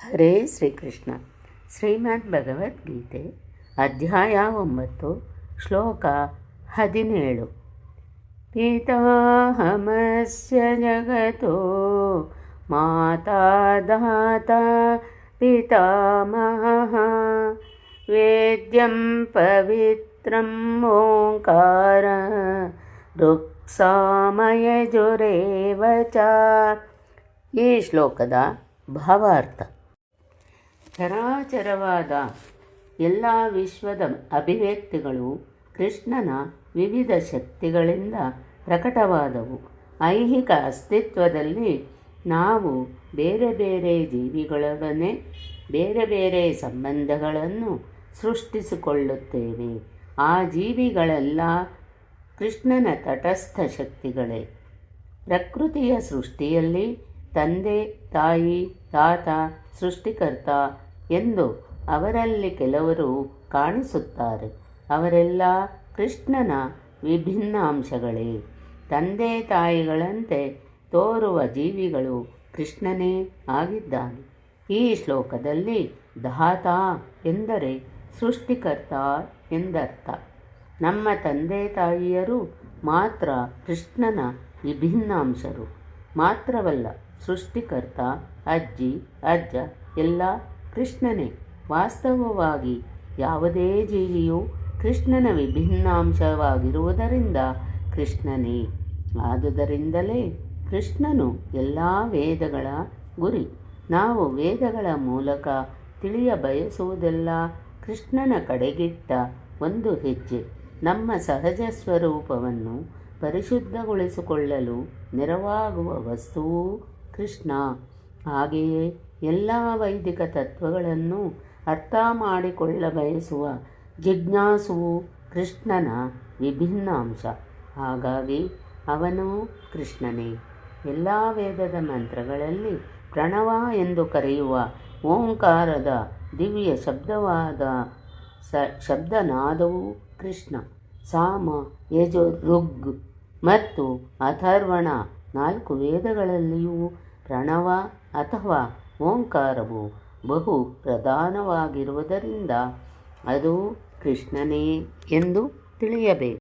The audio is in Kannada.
ಹರೇ ಶ್ರೀಕೃಷ್ಣ. ಶ್ರೀಮದ್ ಭಗವದ್ಗೀತೆ, ಅಧ್ಯಾಯ ಒಂಬತ್ತು, ಶ್ಲೋಕ ಹದಿನೇಳು. ಪಿತಾಹಮಸ್ಯ ಜಗತೋ, ಮಾತಾ ದಾತ ಪಿತಾಮಹ. ವೇದ್ಯಂ ಪವಿತ್ರಂ ಓಂಕಾರ ಋಕ್ಸಾಮಯಜುರೇವ ಚ. ಈ ಶ್ಲೋಕದ ಭಾವಾರ್ಥ. ಚರಾಚರವಾದ ಎಲ್ಲ ವಿಶ್ವದ ಅಭಿವ್ಯಕ್ತಿಗಳು ಕೃಷ್ಣನ ವಿವಿಧ ಶಕ್ತಿಗಳಿಂದ ಪ್ರಕಟವಾದವು. ಐಹಿಕ ಅಸ್ತಿತ್ವದಲ್ಲಿ ನಾವು ಬೇರೆ ಬೇರೆ ಜೀವಿಗಳೊಡನೆ ಬೇರೆ ಬೇರೆ ಸಂಬಂಧಗಳನ್ನು ಸೃಷ್ಟಿಸಿಕೊಳ್ಳುತ್ತೇವೆ. ಆ ಜೀವಿಗಳೆಲ್ಲ ಕೃಷ್ಣನ ತಟಸ್ಥ ಶಕ್ತಿಗಳೇ. ಪ್ರಕೃತಿಯ ಸೃಷ್ಟಿಯಲ್ಲಿ ತಂದೆ, ತಾಯಿ, ತಾತ, ಸೃಷ್ಟಿಕರ್ತ ಎಂದು ಅವರಲ್ಲಿ ಕೆಲವರು ಕಾಣಿಸುತ್ತಾರೆ. ಅವರೆಲ್ಲ ಕೃಷ್ಣನ ವಿಭಿನ್ನ ಅಂಶಗಳೇ ತಂದೆ ತಾಯಿಗಳಂತೆ ತೋರುವ ಜೀವಿಗಳು ಕೃಷ್ಣನೇ ಆಗಿದ್ದಾನೆ. ಈ ಶ್ಲೋಕದಲ್ಲಿ ಧಾತ ಎಂದರೆ ಸೃಷ್ಟಿಕರ್ತ ಎಂದರ್ಥ. ನಮ್ಮ ತಂದೆ ತಾಯಿಯರು ಮಾತ್ರ ಕೃಷ್ಣನ ವಿಭಿನ್ನಾಂಶರು. ಮಾತ್ರವಲ್ಲ, ಸೃಷ್ಟಿಕರ್ತ, ಅಜ್ಜಿ, ಅಜ್ಜ, ಎಲ್ಲ ಕೃಷ್ಣನೇ, ವಾಸ್ತವವಾಗಿ ಯಾವುದೇ ಜೀವಿಯು ಕೃಷ್ಣನ ವಿಭಿನ್ನಾಂಶವಾಗಿರುವುದರಿಂದ ಕೃಷ್ಣನೇ. ಆದುದರಿಂದಲೇ ಕೃಷ್ಣನು ಎಲ್ಲ ವೇದಗಳ ಗುರಿ. ನಾವು ವೇದಗಳ ಮೂಲಕ ತಿಳಿಯ ಬಯಸುವುದೆಲ್ಲ ಕೃಷ್ಣನ ಕಡೆಗಿಟ್ಟ ಒಂದು ಹೆಜ್ಜೆ. ನಮ್ಮ ಸಹಜ ಸ್ವರೂಪವನ್ನು ಪರಿಶುದ್ಧಗೊಳಿಸಿಕೊಳ್ಳಲು ನೆರವಾಗುವ ವಸ್ತುವು ಕೃಷ್ಣ. ಹಾಗೆಯೇ ಎಲ್ಲ ವೈದಿಕ ತತ್ವಗಳನ್ನು ಅರ್ಥ ಮಾಡಿಕೊಳ್ಳ ಬಯಸುವ ಜಿಜ್ಞಾಸುವು ಕೃಷ್ಣನ ವಿಭಿನ್ನ ಅಂಶ. ಹಾಗಾಗಿ ಅವನು ಕೃಷ್ಣನೇ. ಎಲ್ಲ ವೇದದ ಮಂತ್ರಗಳಲ್ಲಿ ಪ್ರಣವ ಎಂದು ಕರೆಯುವ ಓಂಕಾರದ ದಿವ್ಯ ಶಬ್ದವಾದ ಸ ಶಬ್ದನಾದವು ಕೃಷ್ಣ. ಸಾಮ, ಯಜು, ಋಗ್ ಮತ್ತು ಅಥರ್ವಣ ನಾಲ್ಕು ವೇದಗಳಲ್ಲಿಯೂ ಪ್ರಣವ ಅಥವಾ ಓಂಕಾರವು ಬಹು ಪ್ರಧಾನವಾಗಿರುವುದರಿಂದ ಅದು ಕೃಷ್ಣನೇ ಎಂದು ತಿಳಿಯಬೇಕು.